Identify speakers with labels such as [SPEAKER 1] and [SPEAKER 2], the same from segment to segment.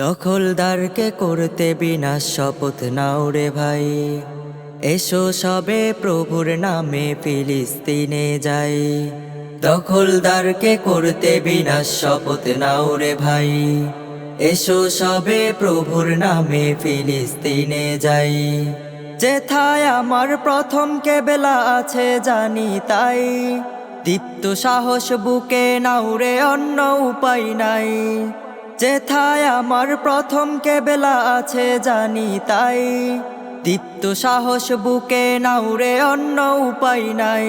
[SPEAKER 1] দখলদারকে করতে বিনাশ শপথ নাও রে ভাই। এসো সবে প্রভুর নামে ফিলিস্তিনে যাই। দখলদারকে করতে বিনাশ শপথ নাও রে ভাই। এসো সবে প্রভুর নামে ফিলিস্তিনে যাই। যেথায় আমার প্রথম কেবেলা আছে জানি তাই। দীপ্ত সাহস বুকে নাউরে অন্য উপায় নাই। যেথায় আমার প্রথম কেবেলা আছে জানি তাই। দীপ্ত সাহস বুকে নাউরে অন্য উপায় নাই।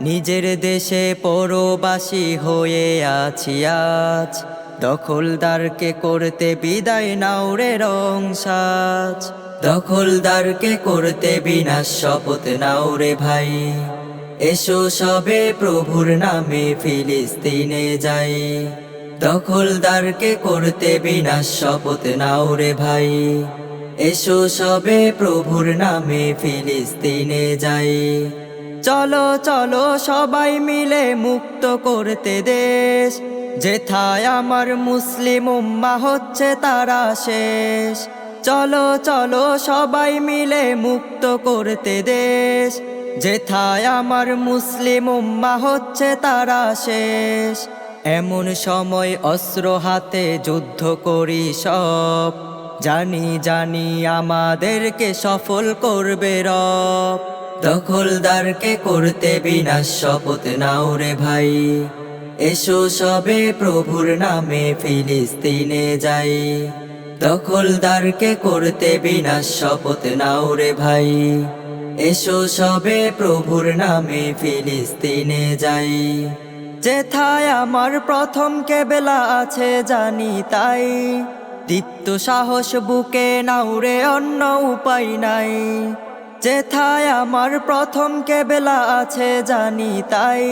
[SPEAKER 1] নিজের দেশে পরবাসী হয়ে আছি আজ। দখলদারকে করতে বিদায় নাউরে রং সাজ। দখলদারকে করতে বিনাশ শপথ নাউরে ভাই। এসো সবে প্রভুর নামে ফিলিস্তিনে যাই। দখলদারকে করতে বিনাশ শপথ নাও রে ভাই। এসো সবে প্রভুর নামে ফিলিস্তিনে যাই। চলো চলো সবাই মিলে মুক্ত করতে দেশ। যেথায় আমার মুসলিম উম্মা হচ্ছে তারা শেষ। চলো চলো সবাই মিলে মুক্ত করতে দেশ। যেথায় আমার মুসলিম উম্মা হচ্ছে তারা শেষ। এমন সময় অস্ত্র হাতে যুদ্ধ করি সব। জানি জানি আমাদেরকে সফল করবে রব। দখলদারকে করতে বিনাশ শপথ নাও রে ভাই। এসো সবে প্রভুর নামে ফিলিস্তিনে যাই। দখলদারকে করতে বিনাশ শপথ নাও রে ভাই। এসো সবে প্রভুর নামে ফিলিস্তিনে যাই। যেথায় আমার প্রথম কেবেলা আছে জানি তাই। দীপ্ত সাহস বুকে নাউরে অন্য উপায় নাই। যেথায় আমার প্রথম কেবেলা আছে জানি তাই।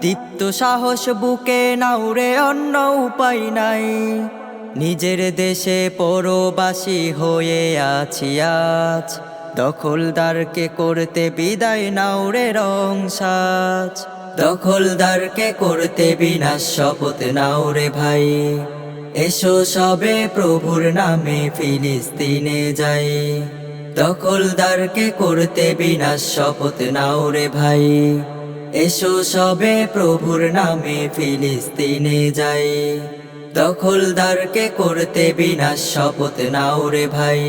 [SPEAKER 1] দীপ্ত সাহস বুকে নাউরে অন্য উপায় নাই। নিজের দেশে পরবাসী হয়ে আছি আজ। দখলদারকে করতে বিদায় নাউরে রং সাজ। দখলদারকে করতে বিনাশ শপথ নাউরে ভাই। এসো সবে প্রভুর নামে ফিলিস্তিনে যাই। দখলদারকে করতে বিনাশ শপথ নাউরে ভাই। এসো সবে প্রভুর নামে ফিলিস্তিনে যাই। দখলদারকে করতে বিনাশ শপথ নাউরে ভাই।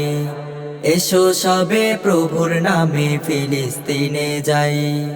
[SPEAKER 1] এসো সবে প্রভুর নামে ফিলিস্তিনে যাই।